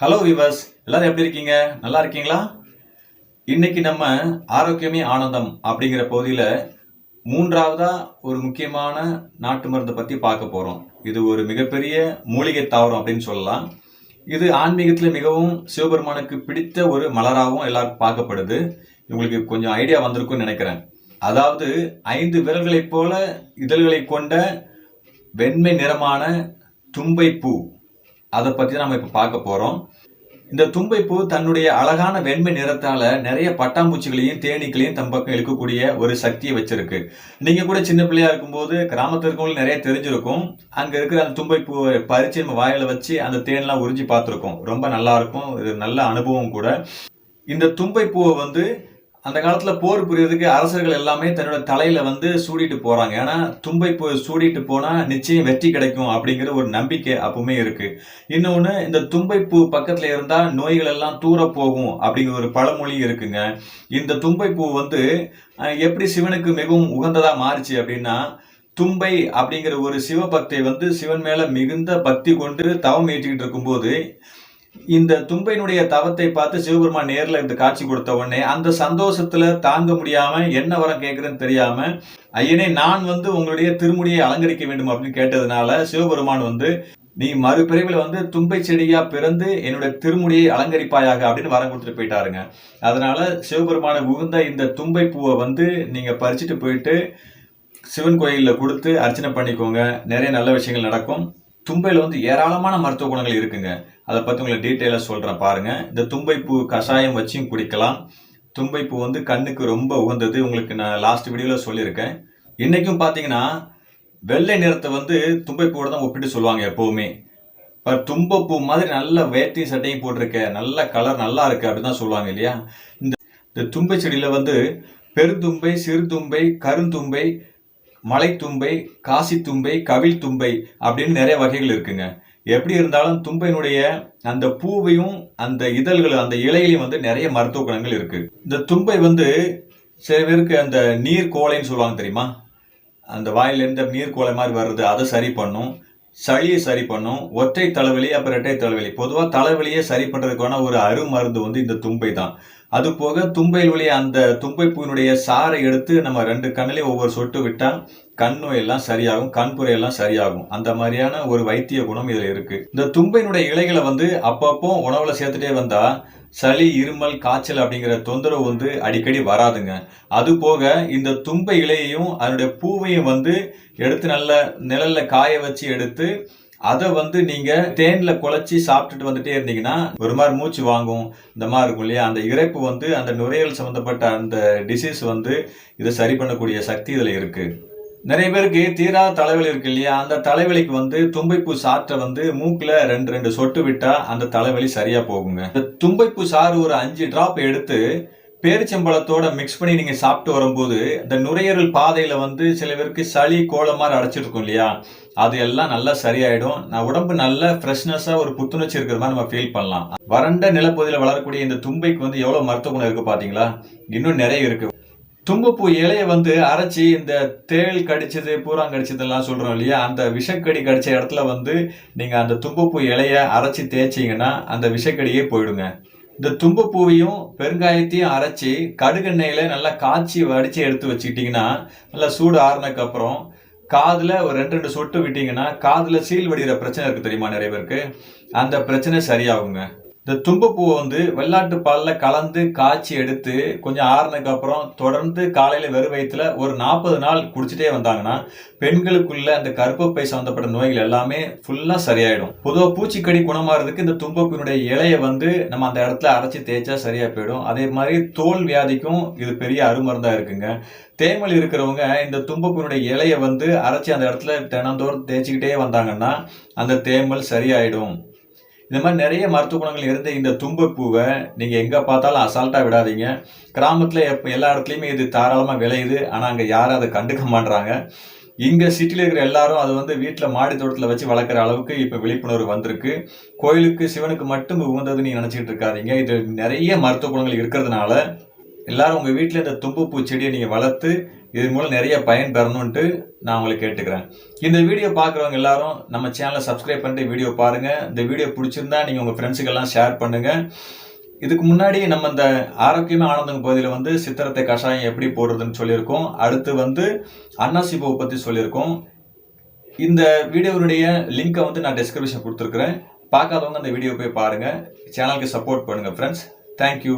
Hello viewers எல்லாரும் எப்படி இருக்கீங்க? நல்லா இருக்கீங்களா? இன்னைக்கு நம்ம ஆரோக்கியமே ஆனந்தம் அப்படிங்கிற பகுதியில் மூன்றாவதா ஒரு முக்கியமான நாட்டு மருந்தை பற்றி பார்க்க போகிறோம் இது ஒரு மிகப்பெரிய மூலிகை தாவரம் அப்படின்னு சொல்லலாம். இது ஆன்மீகத்தில் மிகவும் சிவபெருமானுக்கு பிடித்த ஒரு மலராகவும் எல்லாருக்கும் பார்க்கப்படுது. உங்களுக்கு கொஞ்சம் ஐடியா வந்திருக்கும்னு நினைக்கிறேன். அதாவது ஐந்து விரல்களைப் போல இதழ்களை கொண்ட வெண்மை நிறமான தும்பை பூ அதை பற்றி தான் நம்ம இப்போ பார்க்க போகிறோம் இந்த தும்பைப்பூ தன்னுடைய அழகான வெண்மை நிறத்தால நிறைய பட்டாம்பூச்சிகளையும் தேனீக்களையும் தம் பக்கம் இழுக்கக்கூடிய ஒரு சக்தியை வச்சிருக்கு. நீங்க கூட சின்ன பிள்ளையா இருக்கும்போது கிராமத்தில் இருக்கவங்களுக்கு நிறைய தெரிஞ்சிருக்கும். அங்க இருக்கிற அந்த தும்பைப்பூவை பறிச்சு நம்ம வாயில வச்சு அந்த தேன்லாம் உறிஞ்சி பார்த்துருக்கோம். ரொம்ப நல்லா இருக்கும். இது நல்ல அனுபவம் கூட. இந்த தும்பைப்பூவை வந்து அந்த காலத்தில் போர் புரியறதுக்கு அரசர்கள் எல்லாமே தன்னோட தலையில வந்து சூடிட்டு போறாங்க. ஏன்னா தும்பை பூ சூடிட்டு போனா நிச்சயம் வெற்றி கிடைக்கும் அப்படிங்கிற ஒரு நம்பிக்கை அப்பவுமே இருக்கு. இன்னொன்று இந்த தும்பை பூ பக்கத்துல இருந்தா நோய்கள் எல்லாம் தூர போகும் அப்படிங்கிற ஒரு பழமொழி இருக்குங்க. இந்த தும்பை பூ வந்து எப்படி சிவனுக்கு மிகவும் உகந்ததா மாறுச்சு அப்படின்னா தும்பை அப்படிங்கிற ஒரு சிவபக்தை வந்து சிவன் மேல மிகுந்த பக்தி கொண்டு தவம் ஏற்றிக்கிட்டு இருக்கும்போது இந்த தும்பையினுடைய தவத்தை பார்த்து சிவபெருமான் நேரில் இந்த காட்சி கொடுத்த உடனே அந்த சந்தோஷத்துல தாங்க முடியாம என்ன வரம் கேட்கறேன்னு தெரியாம ஐயனே நான் வந்து உங்களுடைய திருமுடியை அலங்கரிக்க வேண்டும் அப்படின்னு கேட்டதுனால சிவபெருமான் வந்து நீ மறுபிறவில் வந்து தும்பை செடியா பிறந்து என்னுடைய திருமுடியை அலங்கரிப்பாயாக அப்படின்னு வரம் கொடுத்துட்டு போயிட்டாருங்க. அதனால சிவபெருமான உகுந்த இந்த தும்பை பூவை வந்து நீங்க பறிச்சுட்டு போயிட்டு சிவன் கோயிலில் கொடுத்து அர்ச்சனை பண்ணிக்கோங்க. நிறைய நல்ல விஷயங்கள் நடக்கும். தும்பையில் வந்து ஏராளமான மருத்துவ குணங்கள் இருக்குங்க. அதை பற்றி உங்களை டீட்டெயிலாக சொல்கிறேன் பாருங்கள் இந்த தும்பைப்பூ கஷாயம் வச்சும் குடிக்கலாம். தும்பைப்பூ வந்து கண்ணுக்கு ரொம்ப உகந்தது. உங்களுக்கு நான் லாஸ்ட் வீடியோவில் சொல்லியிருக்கேன். இன்றைக்கும் பார்த்தீங்கன்னா வெள்ளை நிறத்தை வந்து தும்பைப்பூவோட தான் ஒப்பிட்டு சொல்லுவாங்க எப்போவுமே. இப்போ தும்பப்பூ மாதிரி நல்ல வேட்டையும் சட்டையும் போட்டிருக்க நல்ல கலர் நல்லா இருக்குது அப்படின்னு தான் சொல்லுவாங்க இல்லையா? இந்த இந்த தும்பை செடியில் வந்து பெருந்தும்பை சிறுதும்பை கருந்தும்பை மலைத்தும்பை காசித்தும்பை கவில் தும்பை அப்படின்னு நிறைய வகைகள் இருக்குங்க. எப்படி இருந்தாலும் தும்பையினுடைய அந்த பூவையும் அந்த இதழ்கள் அந்த இலையிலையும் வந்து நிறைய மருத்துவ குணங்கள் இருக்கு. இந்த தும்பை வந்து சில பேருக்கு அந்த நீர் கோலைன்னு சொல்லுவாங்க தெரியுமா? அந்த வாயிலிருந்து நீர் கோலை மாதிரி வர்றது அதை சரி பண்ணும். சளியை சரி பண்ணும். ஒற்றை தலைவலி அப்புறம் இரட்டை தலைவலி. பொதுவாக தலைவலியை சரி பண்ணுறதுக்கான ஒரு அருமருந்து வந்து இந்த தும்பை தான். அது போக தும்பையில் உள்ள அந்த தும்பை பூவினுடைய சாறை எடுத்து நம்ம ரெண்டு கண்ணிலையும் ஒவ்வொரு சொட்டு விட்டால் கண் நோயெல்லாம் சரியாகும் கண்புரை எல்லாம் சரியாகும். அந்த மாதிரியான ஒரு வைத்திய குணம் இதில் இருக்கு. இந்த தும்பையினுடைய இலைகளை வந்து அப்பப்போ உணவுல சேர்த்துட்டே வந்தா சளி இருமல் காய்ச்சல் அப்படிங்கிற தொந்தரவு வந்து அடிக்கடி வராதுங்க. அது போக இந்த தும்பை இலையையும் அதனுடைய பூவையும் வந்து எடுத்து நல்ல நிழல்ல காய வச்சு எடுத்து அதை வந்து நீங்க தேன்ல குழச்சி சாப்பிட்டுட்டு வந்துட்டே இருந்தீங்கன்னா ஒரு மாதிரி மூச்சு வாங்கும். இந்த மாதிரி இருக்கும் இல்லையா? அந்த இறைப்பு வந்து அந்த நுரையீரல் சம்மந்தப்பட்ட அந்த டிசீஸ் வந்து இதை சரி பண்ணக்கூடிய சக்தி இதில் இருக்கு. நிறைய பேருக்கு தீரா தலைவலி இருக்கு இல்லையா? அந்த தலைவலிக்கு வந்து தும்பைப்பூ சாற்றை வந்து மூக்கில் ரெண்டு ரெண்டு சொட்டு விட்டா அந்த தலைவலி சரியா போகுங்க. இந்த தும்பைப்பூ சாறு ஒரு அஞ்சு டிராப் எடுத்து பேரிச்சம்பழத்தோட மிக்ஸ் பண்ணி நீங்க சாப்பிட்டு வரும்போது இந்த நுரையீரல் பாதையில வந்து சில பேருக்கு சளி கோலம் மாதிரி அடைச்சிட்டு இருக்கும் இல்லையா? அது எல்லாம் நல்லா சரியாயிடும். நான் உடம்பு நல்ல ஃப்ரெஷ்னஸாக ஒரு புத்துணர்ச்சி இருக்கிற மாதிரி நம்ம ஃபீல் பண்ணலாம். வறண்ட நிலப்பகுதியில் வளரக்கூடிய இந்த தும்பைக்கு வந்து எவ்வளோ மருத்துவ குணம் இருக்குது பார்த்தீங்களா இன்னும் நிறைய இருக்குது தும்பப்பூ இலையை வந்து அரைச்சி இந்த தேள் கடிச்சது பூராங் கடிச்சதெல்லாம் சொல்கிறோம் இல்லையா? அந்த விஷக்கடி கடிச்ச இடத்துல வந்து நீங்கள் அந்த தும்பப்பூ இலையை அரைச்சி தேய்ச்சிங்கன்னா அந்த விஷக்கடியே போயிடுங்க. இந்த தும்பப்பூவையும் பெருங்காயத்தையும் அரைச்சி கடுகெண்ணெயில் நல்லா காய்ச்சி வடித்து எடுத்து வச்சுக்கிட்டிங்கன்னா நல்லா சூடு ஆறுனதுக்கப்புறம் காதில் ஒரு ரெண்டு ரெண்டு சொட்டு விட்டீங்கன்னா காதில் சீல் வடிகிற பிரச்சனை இருக்குது தெரியுமா நிறைய பேருக்கு? அந்த பிரச்சனை சரியாகுங்க. இந்த தும்பப்பூவை வந்து வெள்ளாட்டு பாலில் கலந்து காய்ச்சி எடுத்து கொஞ்சம் ஆறுனதுக்கு அப்புறம் தொடர்ந்து காலையில் வெறும் வயிற்றுல ஒரு நாற்பது நாள் குடிச்சிட்டே வந்தாங்கன்னா பெண்களுக்குள்ள அந்த கருப்பப்பை சம்மந்தப்பட்ட நோய்கள் எல்லாமே ஃபுல்லாக சரியாயிடும். பொதுவாக பூச்சிக்கடி குணமாறதுக்கு இந்த தும்பப்பூனுடைய இலையை வந்து நம்ம அந்த இடத்துல அரைச்சி தேய்ச்சா சரியாக போயிடும். அதே மாதிரி தோல் வியாதிக்கும் இது பெரிய அருமருந்தாக இருக்குங்க. தேமல் இருக்கிறவங்க இந்த தும்பப்பூனுடைய இலையை வந்து அரைச்சி அந்த இடத்துல தினந்தோறும் தேய்ச்சிக்கிட்டே வந்தாங்கன்னா அந்த தேமல் சரியாயிடும். இந்த மாதிரி நிறைய மருத்துவ குணங்கள் இருந்த இந்த தும்பப்பூவை நீங்கள் எங்கே பார்த்தாலும் அசால்ட்டாக விடாதீங்க. கிராமத்தில் எப்போ எல்லா இடத்துலையுமே இது தாராளமாக விளையுது. ஆனால் அங்கே யாரும் அதை கண்டுக்க மாட்றாங்க. இங்கே சிட்டியில் இருக்கிற எல்லாரும் அது வந்து வீட்டில் மாடி தோட்டத்தில் வச்சு வளர்க்குற அளவுக்கு இப்போ விழிப்புணர்வு வந்திருக்கு. கோயிலுக்கு சிவனுக்கு மட்டும் உகந்ததுன்னு நீங்கள் நினச்சிக்கிட்டு இருக்காதீங்க. இது நிறைய மருத்துவ குணங்கள் இருக்கிறதுனால எல்லாரும் உங்கள் வீட்டில் இந்த தும்புப்பூ செடியை நீங்கள் வளர்த்து இது மூலம் நிறைய பயன் பெறணுன்ட்டு நான் உங்களை கேட்டுக்கிறேன். இந்த வீடியோ பார்க்குறவங்க எல்லாரும் நம்ம சேனலை சப்ஸ்கிரைப் பண்ணிட்டு வீடியோ பாருங்கள் இந்த வீடியோ பிடிச்சிருந்தா நீங்கள் உங்கள் ஃப்ரெண்ட்ஸுக்கெல்லாம் ஷேர் பண்ணுங்கள் இதுக்கு முன்னாடி நம்ம இந்த ஆரோக்கியமாக ஆனந்தங்க பகுதியில் வந்து சித்திரத்தை கஷாயம் எப்படி போடுறதுன்னு சொல்லியிருக்கோம். அடுத்து வந்து அன்னாசி பூவை பற்றி சொல்லியிருக்கோம். இந்த வீடியோவுடைய லிங்கை வந்து நான் டிஸ்கிரிப்ஷன் கொடுத்துருக்குறேன். பார்க்காதவங்க அந்த வீடியோ போய் பாருங்கள் சேனலுக்கு சப்போர்ட் பண்ணுங்கள் ஃப்ரெண்ட்ஸ் தேங்க்யூ